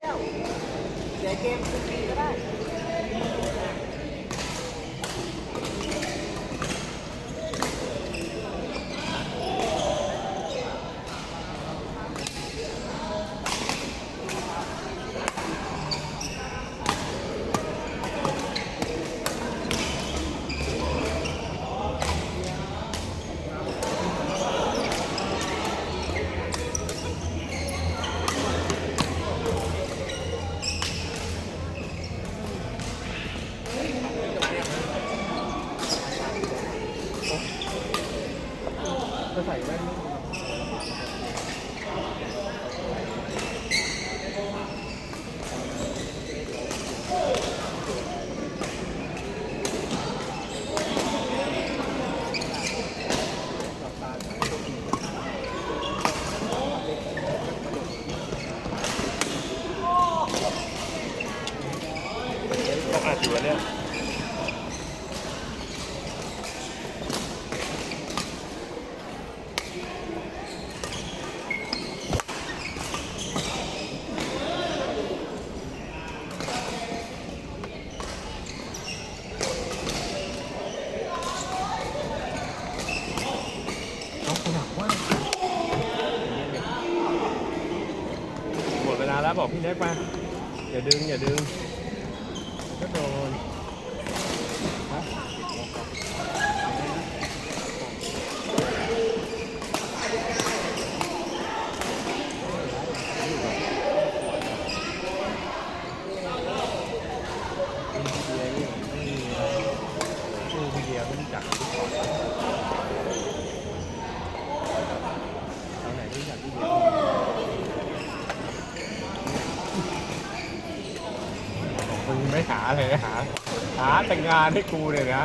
เดี๋ยวเกมคุกกี้ก็ได้ จะใส่แว่น ต้องอัดอยู่วะเนี่ยหมดเวลาแล้วบอกพี่เล็กมาอย่าดึงอย่าดึง ก็โดน ชื่อพี่เดียไม่รู้จักที่ก่อนทางไหนที่รู้จักพี่เดีย มึงไม่หาเลยหาหา แต่งงานให้กูเลยนะ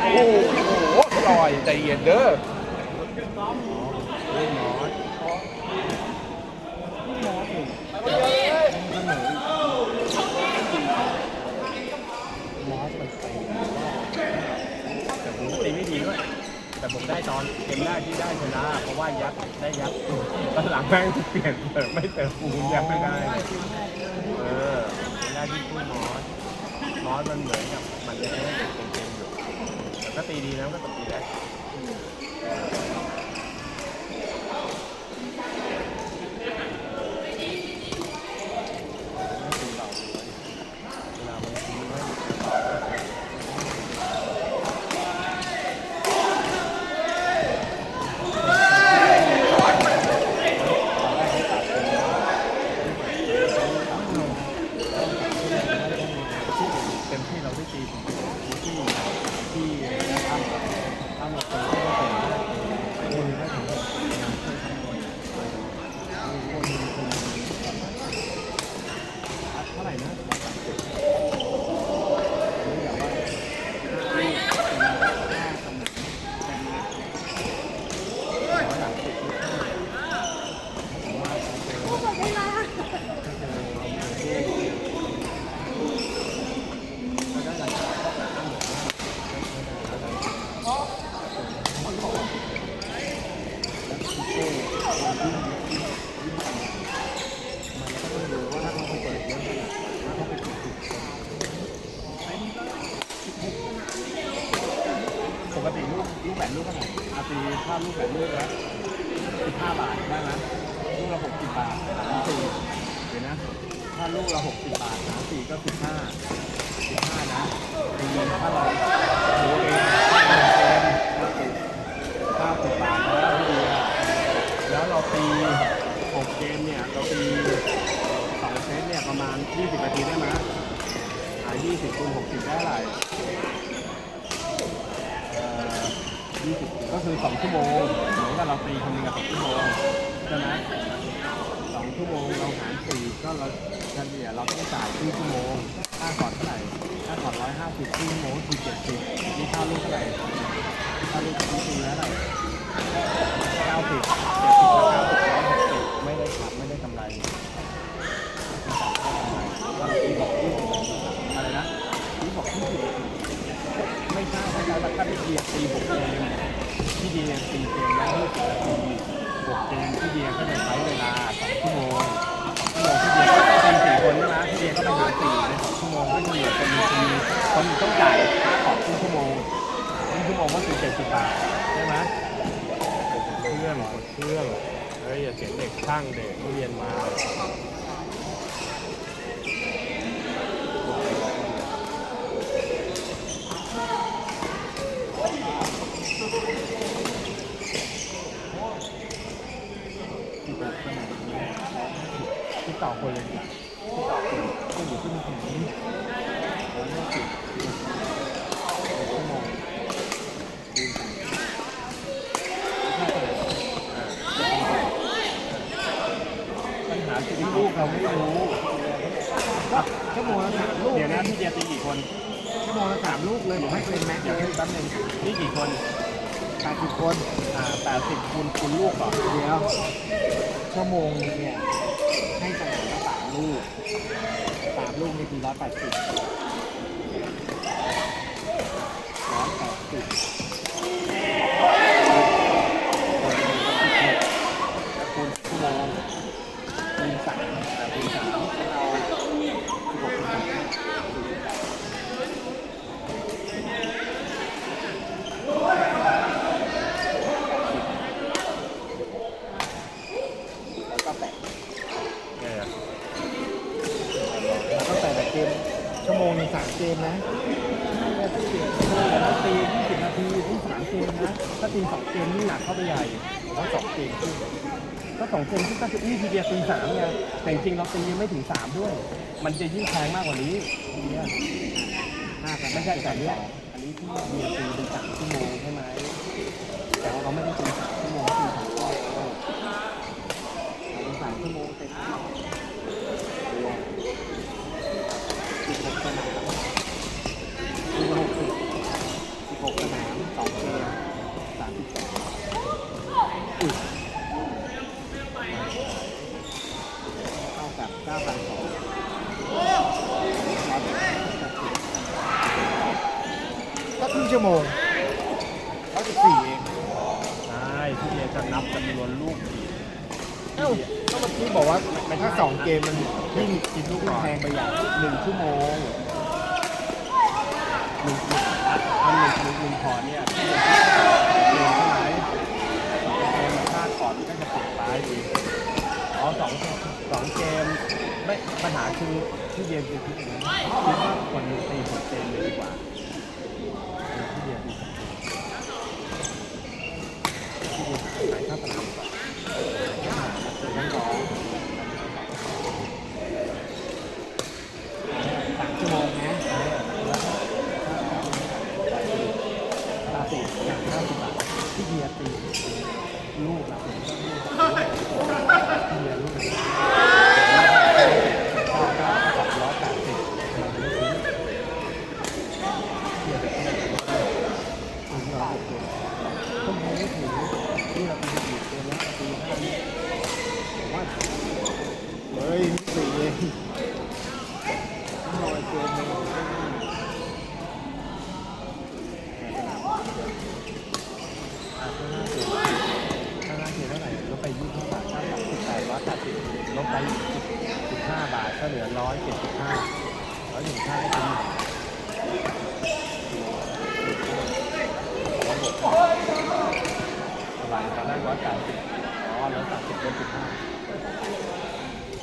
โอ้โหอร่อยใจเย็นเด้อ เล่นมอสมอสหนึ่งเสมอมอสมันไป แต่ผมตีไม่ดีด้วย แต่ผมได้ตอนเกมแรกที่ได้ชนะ เพราะว่ายัดได้ยัดตอนหลังแม่งเปลี่ยนเติมไม่เติมปูนยัดไม่ได้ เออเกมแรกที่พูดมอสมอสมันเหมือนกับมันจะให้เป็นเกมอยู่แต่ก็ตีดีนะก็ตีได้ เวลามันตีไม่ เต็มที่เราได้ตีผมที่ที่ถ้ำถ้ำเราเคยได้เป็นมือได้ถึงงานเคยทำคนคนคนเท่าไหร่นะปกติ ลูกลูกแบตลูกเท่าไหร่อาตีถ้าลูกแบตลูกละสิบห้าบาทได้ไหมลูกละหกสิบบาทหารสี่เดี๋ยวนะ ถ้าลูกละหกสิบบาทหารสี่ก็สิบห้าสิบห้านะตีถ้าเราโอ้เองห้าสิบบาทแล้วพี่เดีแล้วเราตีหกเกมเนี่ยเราตีสองเซตเนี่ยประมาณยี่สิบนาทีได้ไหมอ่ายยี่สิบคูณหกสิบได้เท่าไร 20 ก็คือ2ชั่วโมงเหมือนกับเราตีคำนึงกับ2ชั่วโมงใช่ไหมสองชั่วโมงเราหารสี่ก็เราจะเฉลี่ยเราต้องจ่ายที่ชั่วโมงค่าคอดเท่าไหร่ค่าคอร์ดร้อยห้าสิบครึ่ชั่วโมงคือเจ็ดสิบนี่ค่าลูกเท่าไหร่ค่าลูกจริงๆแล้วเท่าไหร่เก้าสิบเจ็ดสิบเก้าสิบไม่ได้ขาไม่ได้กำไรก็เราตีบอกอะไรนะตีบอกยี่สิบ ทราบนะครับว่าถ้าพี่เดียร์ตีบกเกมพี่เดียร์ตีเกมแล้วยี่สิบนาทีหกเกมพี่เดียร์ก็จะใช้เวลาสองชั่วโมงชั่วโมงพี่เดียร์ก็จะเป็นสี่คนนะพี่เดียร์ก็จะเป็นสี่ในสชั่วโมงก็จะเหลือคนหนึ่งทีคนต้องจ่ายค่ของครึ่งชั่วโมงครึ่งชั่วโมงก็คือเจ็ดสิบบาทใช่ไหมเครื่องกดเครื่องเฮ้ยอย่าเสียงเด็กช่างเด็กเรียนมา ที่แบบขนาดนี้ที่ต่อคนเลยดีกว่าก็อยู่ที่มันถึงร้อยห้าสิบชั่วโมงดูสิถ้าเกิดปัญหาคือลูกเราไม่รู้ชั่วโมงละสามลูกเดี๋ยวนะพี่เดียตีกี่คนชั่วโมงละสามลูกเลยผมให้เป็นแม็กซ์เดี๋ยวเลยแป๊บนึงนี่กี่คน แปดสิบคนอ่าแปดสิบคูณคูณลูกก่อนเดี๋ยวชั่วโมงนึงเนี่ยให้สนามละสามลูกสามลูกนี่คือร้อยแปดสิบร้อยแปดสิบคูณชั่วโมงคูณสามอะคูณสามเราสิบหกคูณสามแล้วก็แปด เนี่ย แล้วก็แต่ละเกมชั่วโมงหนึง สามเกมนะถ้าตียี่สิบนาทีนี่สามเกมนะ ถ้าตีสองเกมนี่หนักเข้าไปใหญ่เพราะสองเกมขึ้นก็สองเกมที่ก็คือนี่ทีเดียตีสามไงแต่จริงเราตีไม่ถึงสามด้วย มันจะยิ่งแพงมากกว่านี้ทีเดียห้าพันไม่ใช่แต่เนี้ยอันนี้ที่เดียตีเป็นสามชั่วโมงใช่ไหมแต่ว่าเราไม่ได้ตีสามชั่วโมงตีสามรอบเอาสามชั่วโมงเต็มตัวสิบหกสนามสิบหกสิบสิบหกสนามสองเกมสามสิบสองอุ้ยเท่ากับเก้าพันสองก็ครึ่งชั่วโมงร้อยสิบสี่เอง ใช่ที่เดียจะนับจำนวนลูกอีก เอ้าก็เมื่อกี้บอกว่าถ้าสองเกมมันยิ่ง กินลูก ยิ่ง ก่อน แพงไปใหญ่ หนึ่งชั่ วโมงหนึ่งมันหนึ่งหนึ่งหนึ่งพอเนี่ยที่จะเกมใช่ไหมสองเกมค่าคอร์ดมันก็จะเปลี่ยนไปอีกอ๋อสองสองเกมไม่ปัญหาคือที่เดียคือคิดอย่างนั้นคิดว่าคนหนึ่งตีหกเกมเลยดีกว่าที่เยตีสองเกมที่เดียขายค่าสนามดีกว่าไม่ร้อง สามชั่วโมงนะตาติดจากห้าสิบบาท ที่เดียตีลูกละที่เดียลูกละข้าวก็ร้อยแปดสิบมันไม่คุ้มเดียจะเท่าไหร่ถึงร้อยหกสิบต้นไม้ไม่ถึงนี่เราตีสี่เกมแล้วตีห้านี่ผมว่า เฮ้ยสี่เองต้องรอเกมหนึ่ง อะถ้าห้าสิบถ้าห้าสิบเท่าไหร่ลดไปยี่สิบบาทถ้าสามสิบแปดร้อยแปดสิบลดไปสิบห้าบาทก็เหลือ ร้อยเจ็ดสิบห้าร้อยหนึ่งห้าให้เป็นอะไรตอนแรกร้อยแปดสิบอ๋อร้อยสามสิบลดสิบห้า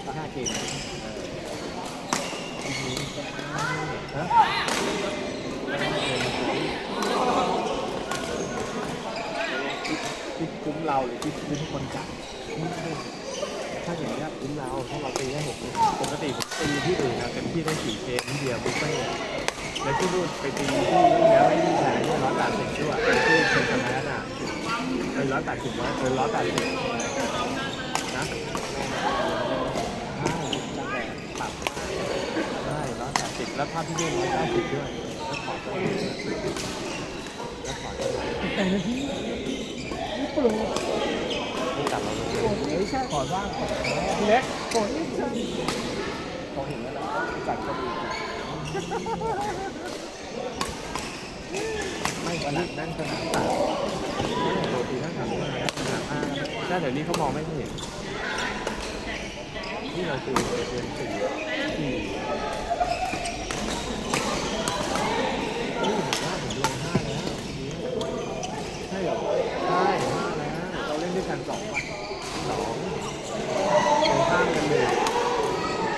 ก็ห้าเกมฮะคิดคุ้มเราหรือคิดคุ้มคนจัด ถ้าอย่างนี้ยคุ้มเราถ้าเราตีได้หกปกติผมตีที่อื่นนะเต็มที่ได้สี่เกมที่เดียวบุฟเฟ่ต์แล้วที่นู่นไปตีที่นี่แล้วไม่มีแผนเนี่ยร้อยแปดสิบด้วยที่เชนคาแมสอะเป็นร้อยแปดสิบร้อยเป็นร้อยแปดสิบนะตั้งแต่ปรับได้ร้อยแปดสิบแล้วถ้าที่นี่ร้อยเก้าสิบด้วยแล้วขอตัวแล้วขอตัวแต่ละที่นี่โปร ไม่กลับมาเลย โปรเอ้ยใช่ขอว่างขอพี่เล็กโปรนี่ใช่เขาเห็นแล้วนะจัดก็ดีไม่วันนี้นั่งสนามสามโรตีนั่งทำมาแล้วสนามห้าถ้าเดี๋ยวนี้เขามองไม่เห็นนี่เราคือเดือนสี่สี่นี่ผมว่าผมลงห้าแล้วใช่เหรอใช่ ห้าแล้วเราเล่นด้วยกันสองวันสองตรงข้ามกันเลย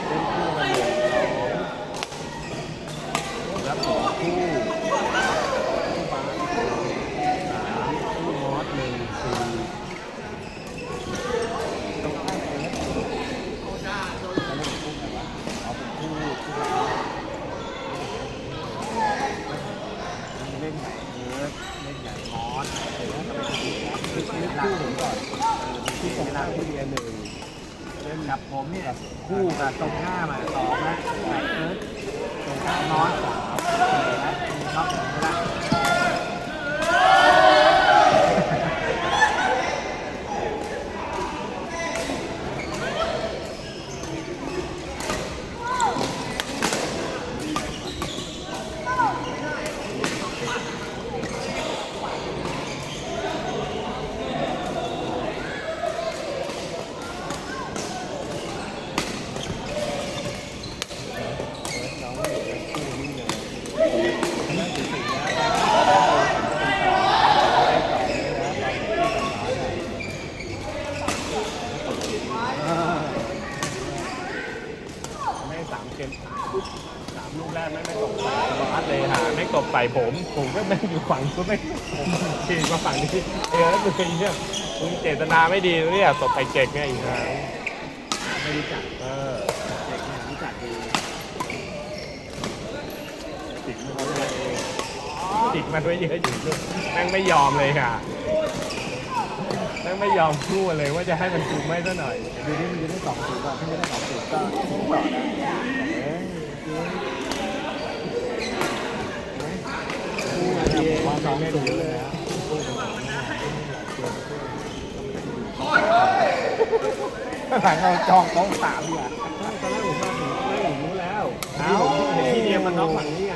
เล่นคู่กันหนึ่งสองแล้วผมคู่บาสสามคู่มอสหนึ่งสี่ตรงข้ามกันแล้ว แล้วเล่นคู่กันวะเอาเป็นคู่คู่กัน เล่นไหนเอิร์ธเล่นไหนมอส เห็นไหมทำไมจะดีนะนึก นึกคู่ผมก่อนที่ตรงข้ามที่เรียนหนึ่งเล่นกับผมเนี่ยคู่กับตรงหน้ามาสองนะไหนเอิร์ธตรงข้ามน้อยสามสี่นะมีชอบแบบนี้ละ น้องเด็กคู่นี่เลยนั่นคือสิ่งแล้วไม่สามเกมสามลูกแรกไม่ไม่ตกใส่บาสเลยหาไม่ตกใส่ ผม ผมก็ไม่อยู่ฝั่งก็ไม่ผมขี่มาฝั่งนี้เออมึงเนี่ยมึงเจตนาไม่ดีเนี่ยตบไปเก่งไงอีกครั้งไม่รู้จักเออเด็กเนี่ยรู้จักดีจิกมันไว้เองจิกมันไว้เยอะอยู่ลูกแม่งไม่ยอมเลยค่ะแม่งไม่ยอมพูดเลยว่าจะให้มันจูงไม่ซะหน่อยดูนี่มันจะได้สองศูนย์ก่อนถ้าไม่ได้สองศูนย์ก็ต่อได้เอ้ยคู่อันนี้ผม ว่าสองศูนย์เลยหลังเราจองโต๊ะสามดีกว่าตอนแรกผมว่าผมไม่ผมรู้แล้วเอาที่เห็นทีเดียมันน็อกฝั่งนี้ไง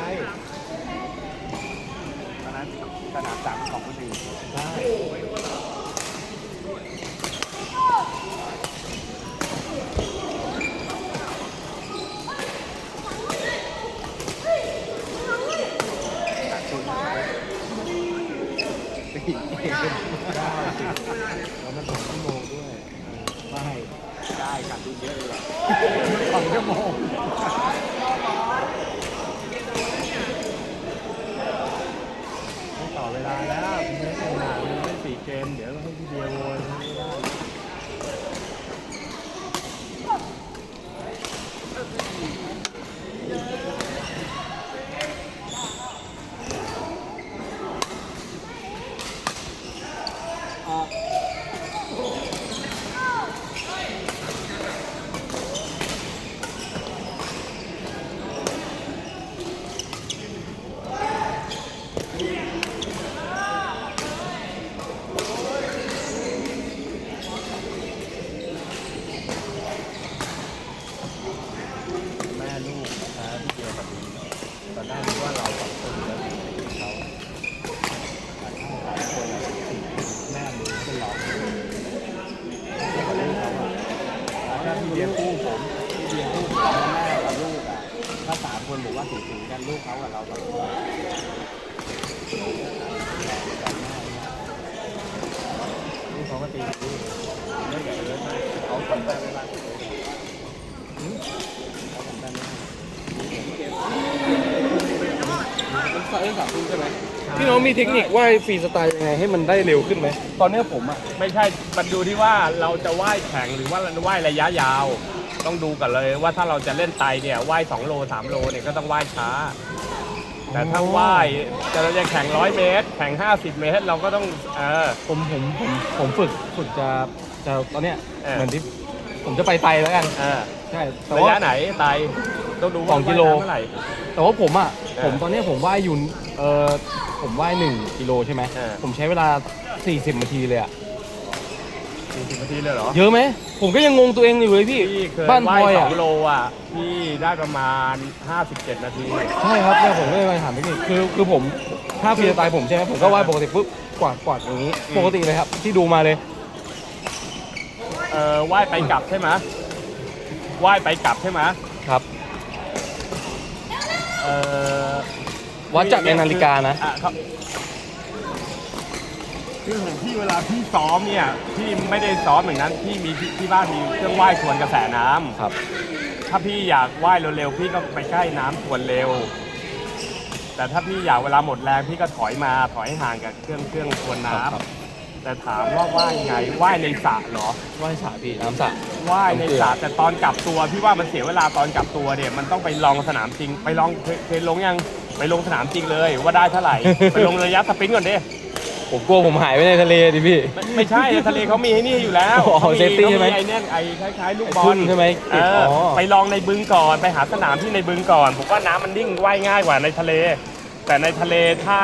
ตอนนั้นสนามสามของคนอื่นใช่ ขาดทุน ได้แล้วมันสองชั่วโมงด้วยไม่ได้ขาดทุนเยอะเลยสองชั่วโมง ไม่ต่อเวลาแล้วคุณไม่ขนาดมันไม่สี่เกม เดี๋ยวเราให้พี่เดียวโวยไม่ได้ แม่ลูกแพ้พี่เดียวกับดีตอนแรกนึกว่าเราสองคนแล้วเขาแต่ถ้าหลายคนอะแม่มึงเป็นหลอกถ้าพี่เดียวคู่ผม พี่เดียลูกแม่กับลูกอะถ้าสาม คนบอกว่าสูสีกันลูกเขากับเราแบบกันแม่ลูกเขาก็ตีลูกไม่เหลือเลยเขาทำได้ไม่ได้เขาทำได้ไหมมันเล่นสามทุ่มใช่ไหมพี่น้องมีเทคนิคว่ายฟรีสไตล์ยังไงให้มันได้เร็วขึ้นไหม ตอนเนี้ยผมอะ ไม่ใช่มันดูที่ว่าเราจะว่ายแข็งหรือว่าว่ายระยะยาว ต้องดูกันเลยว่าถ้าเราจะเล่นไตเนี่ยว่าย2โล3โลเนี่ยก็ต้องว่ายช้า แต่ถ้าว่ายจะเราจะแข่งร้อยเมตร แข่ง 50 เมตร เราก็ต้องเออ ผมผมผมผมฝึกฝึกจะจะตอนเนี้ยเออ เหมือนที่ผมจะไปไตแล้วกัน เออใช่แต่ระว่ายะไหนไตต้องดูว่าสองกิโลว่ายน้ำเท่าไหร่ แต่ว่าผมอะเออผมตอนเนี้ยผมว่ายอยู่เออผมว่ายหนึ่งกิโลใช่ไหมเออ ผมใช้เวลา 40นาทีเลยอะ 40นาทีเลยเหรอ เยอะไหม ผมก็ยังงงตัวเองอยู่เลยพี่ พี่เคยบ้านพว่ายลอยสอะ องโลอะ พี่ได้ประมาณ 57 นาที ใช่ครับเนี่ยผมก็เลยมาถามเทคนิคคือคือผมถ้าฟรีสไตล์ผมใช่ไหมผมก็ว่ายปกติปุ๊บกวาดกวาดอย่างนี้ อืม ปกติเลยครับ ที่ดูมาเลยออว่ายไปกลับใช่ไหมว่ายไปกลับใช่ไหมครับ เออวัดจากในนาฬิกานะ อ่ครับ คือของพี่เวลาพี่ซ้อมเนี่ยพี่ไม่ได้ซ้อมอย่างนั้นพี่มีที่ที่บ้านมีเครื่องว่ายทวนกระแสน้ำครับ ถ้าพี่อยากว่ายเร็วๆพี่ก็ไปใกล้น้ำทวนเร็ว แต่ถ้าพี่อยากเวลาหมดแรงพี่ก็ถอยมาถอยให้ห่างกับเครื่องเครื่องทวนน้ำครับแต่ถามว่าว่ายไงว่ายในสระเหรอ ว่ายสระพี่น้ำสระ ว่ายในสระแต่ตอนกลับตัวพี่ว่ามันเสียเวลาตอนกลับตัวเนี่ยมันต้องไปลองสนามจริง ไปลองเคยเคยลงยังไปลงสนามจริงเลย ว่าได้เท่าไหร่ ไปลงระยะสปรินต์ก่อนดิ ผมกลัวผมหายไปในทะเลดิพี่ ไม่ไม่ใช่ทะเลเขามีให้นี่อยู่แล้วอ๋อขา safety ใช่ไหมเขาไอ้เนี่ยไอ้คล้ายๆลูกบอทุ่ลนใช่ไหมเอออ๋อไปลองในบึงก่อนไปหาสนามที่ในบึงก่อน ผมว่าน้ำมันนิ่งว่ายง่ายกว่าในทะเล แต่ในทะเลถ้า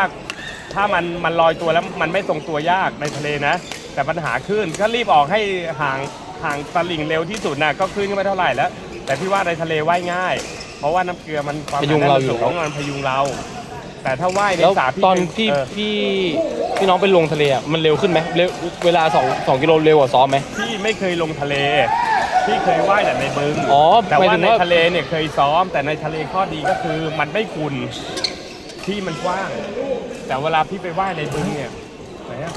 ถ้ามันมันลอยตัวแล้วมันไม่ทรงตัวยากในทะเลนะ แต่ปัญหาขึ้นก็รีบออกให้ห่างห่างตลิ่งเร็วที่สุดนะก็ขึ้นก็ไม่เท่าไหร่แล้ว แต่พี่ว่าในทะเลว่ายง่าย เพราะว่าน้ำเกลือมันความพยุงเราอยู่ หนแน่นมันสูงมันพยุงเรา แต่ถ้าว่ายในแล้วสระพี่ตอนเป็นที่เออพี่พี่น้องไปลงทะเลอะมันเร็วขึ้นไหมเร็วเวลาสองสองกิโลเร็วกว่าซ้อมไหม พี่ไม่เคยลงทะเลพี่เคยว่ายแต่ในบึงอ๋อแต่หมายว่าถึงในว่า ทะเลเนี่ยเคยซ้อม แต่ในทะเลข้อดีก็คือมันไม่ขุนที่มันกว้าง แต่เวลาพี่ไปว่ายในบึงเนี่ยไหนอะ